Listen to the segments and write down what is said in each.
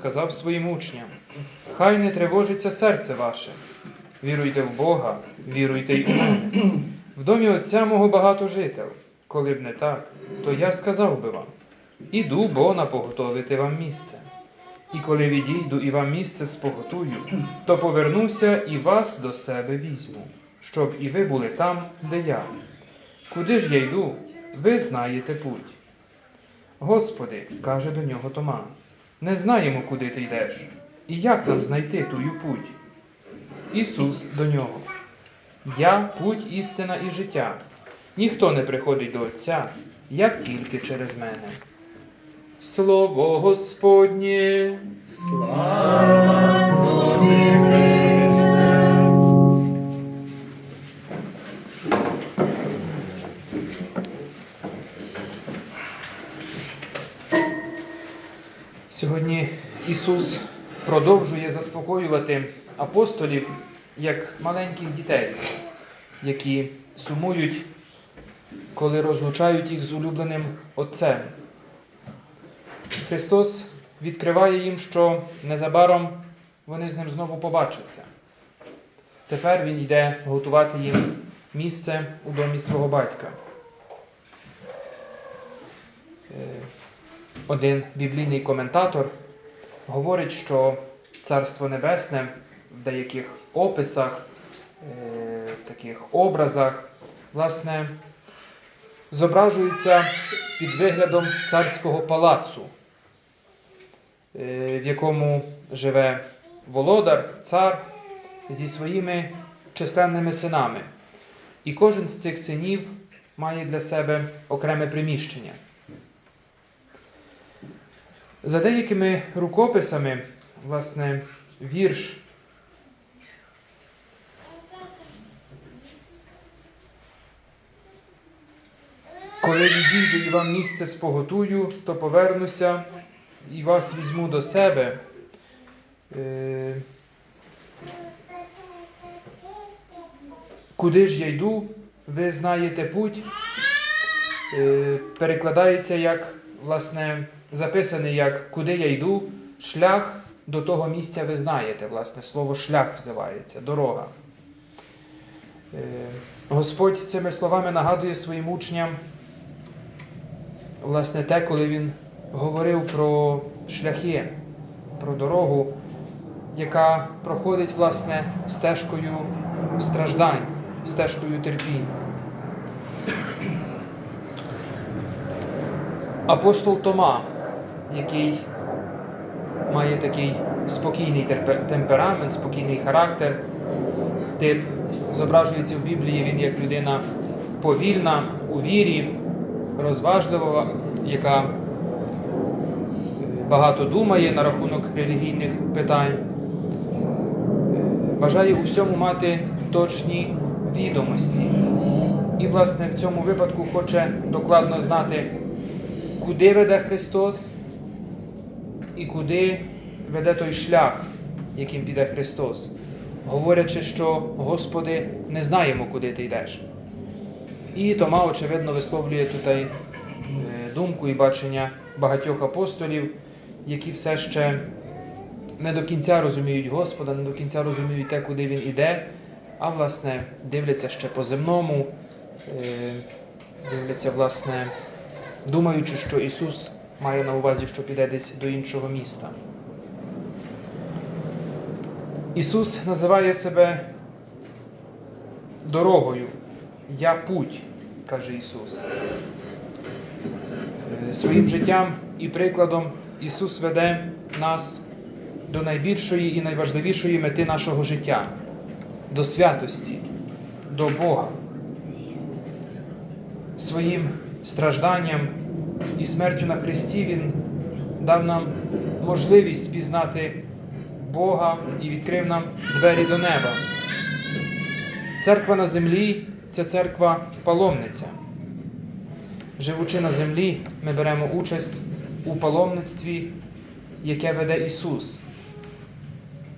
Сказав своїм учням: Хай не тривожиться серце ваше. Віруйте в Бога, віруйте й у мене. В домі Отця мого багато жител. Коли б не так, то я сказав би вам: Іду, бо напоготовити вам місце. І коли відійду і вам місце споготую, то повернуся і вас до себе візьму, щоб і ви були там, де я. Куди ж я йду, ви знаєте путь. Господи, каже до нього Тома, не знаємо, куди ти йдеш, і як нам знайти тую путь. Ісус до нього. Я путь, істина і життя. Ніхто не приходить до Отця, як тільки через мене. Слово Господнє. Сьогодні Ісус продовжує заспокоювати апостолів як маленьких дітей, які сумують, коли розлучають їх з улюбленим Отцем. Христос відкриває їм, що незабаром вони з ним знову побачаться. Тепер Він йде готувати їм місце у домі свого батька. Один біблійний коментатор говорить, що Царство Небесне в деяких описах, е, таких образах, власне, зображується під виглядом царського палацу, е, в якому живе володар, цар зі своїми численними синами. І кожен з цих синів має для себе окреме приміщення. За деякими рукописами, власне, вірш Коли відійду і вам місце споготую, то повернуся і вас візьму до себе. Е, Куди ж я йду, ви знаєте путь. Е, Перекладається як, власне, записаний як куди я йду, шлях до того місця ви знаєте. Власне, слово шлях взивається, дорога. Е, Господь цими словами нагадує своїм учням, власне, те, коли Він говорив про шляхи, про дорогу, яка проходить, власне, стежкою страждань, стежкою терпінь. Апостол Тома, який має такий спокійний темперамент, спокійний характер, тип зображується в Біблії він як людина повільна у вірі, розважлива, яка багато думає на рахунок релігійних питань, бажає у всьому мати точні відомості. І, власне, в цьому випадку хоче докладно знати, куди веде Христос і куди веде той шлях, яким піде Христос, говорячи, що Господи, не знаємо, куди ти йдеш. І Тома, очевидно, висловлює тут е, думку і бачення багатьох апостолів, які все ще не до кінця розуміють Господа, не до кінця розуміють те, куди Він іде, а власне дивляться ще по земному, е, дивляться, власне, думаючи, що Ісус має на увазі, що піде десь до іншого міста. Ісус називає себе дорогою. Я путь, каже Ісус. Е, Своїм життям і прикладом Ісус веде нас до найбільшої і найважливішої мети нашого життя, до святості, до Бога. Своїм стражданням і смертю на Христі Він дав нам можливість пізнати Бога і відкрив нам двері до неба. Церква на землі це церква паломниця. Живучи на землі, ми беремо участь у паломництві, яке веде Ісус.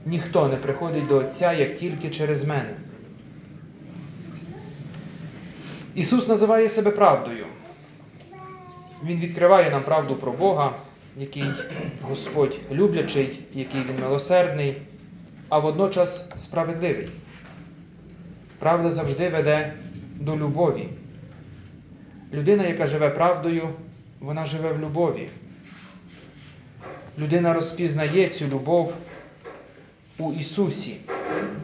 Ніхто не приходить до Отця як тільки через мене. Ісус називає себе правдою. Він відкриває нам правду про Бога, який Господь люблячий, який Він милосердний, а водночас справедливий. Правда завжди веде до любові. Людина, яка живе правдою, вона живе в любові. Людина розпізнає цю любов у Ісусі,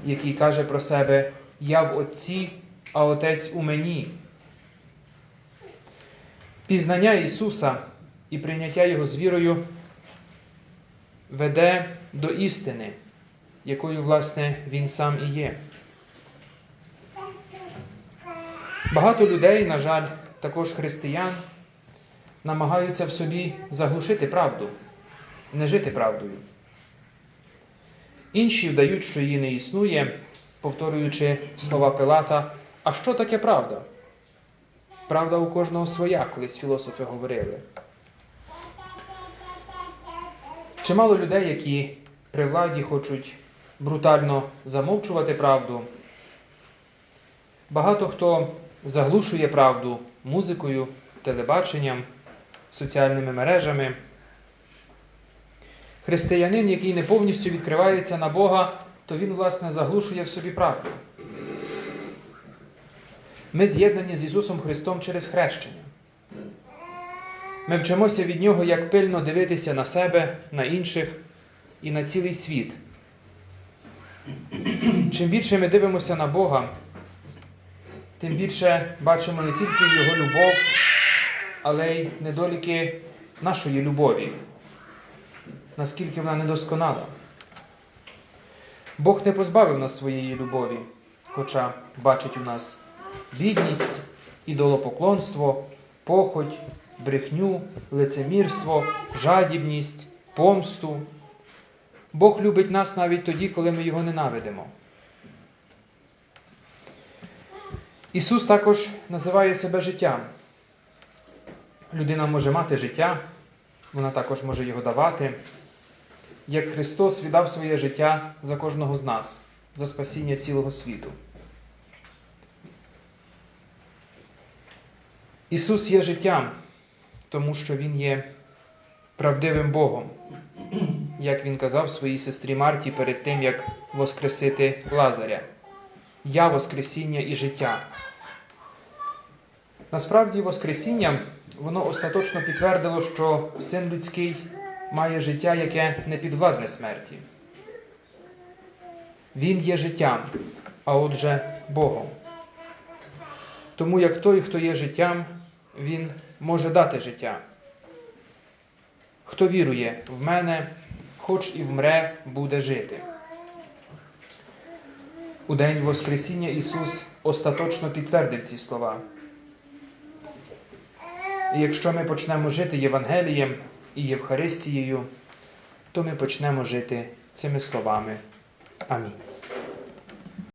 який каже про себе Я в Отці, а Отець у мені. Пізнання Ісуса і прийняття Його з вірою веде до істини, якою, власне, Він сам і є. Багато людей, на жаль, також християн, намагаються в собі заглушити правду, не жити правдою. Інші вдають, що її не існує, повторюючи слова Пилата, а що таке правда? Правда у кожного своя, колись філософи говорили. Чимало людей, які при владі хочуть брутально замовчувати правду. Багато хто заглушує правду музикою, телебаченням, соціальними мережами. Християнин, який не повністю відкривається на Бога, то він, власне, заглушує в собі правду. Ми з'єднані з Ісусом Христом через хрещення. Ми вчимося від Нього, як пильно дивитися на себе, на інших і на цілий світ. Чим більше ми дивимося на Бога, тим більше бачимо не тільки Його любов, але й недоліки нашої любові, наскільки вона недосконала. Бог не позбавив нас своєї любові, хоча бачить у нас бідність, ідолопоклонство, похоть, брехню, лицемірство, жадібність, помсту. Бог любить нас навіть тоді, коли ми його ненавидимо. Ісус також називає себе життям. Людина може мати життя, вона також може його давати, як Христос віддав своє життя за кожного з нас, за спасіння цілого світу. Ісус є життям, тому що Він є правдивим Богом, як Він казав своїй сестрі Марті перед тим, як воскресити Лазаря. Я Воскресіння і життя. Насправді, Воскресіння воно остаточно підтвердило, що син людський має життя, яке не підвладне смерті. Він є життям, а отже, Богом. Тому як той, хто є життям, він може дати життя. Хто вірує в мене, хоч і вмре, буде жити. У день Воскресіння Ісус остаточно підтвердив ці слова. І якщо ми почнемо жити Євангелієм і Євхаристією, то ми почнемо жити цими словами. Амінь.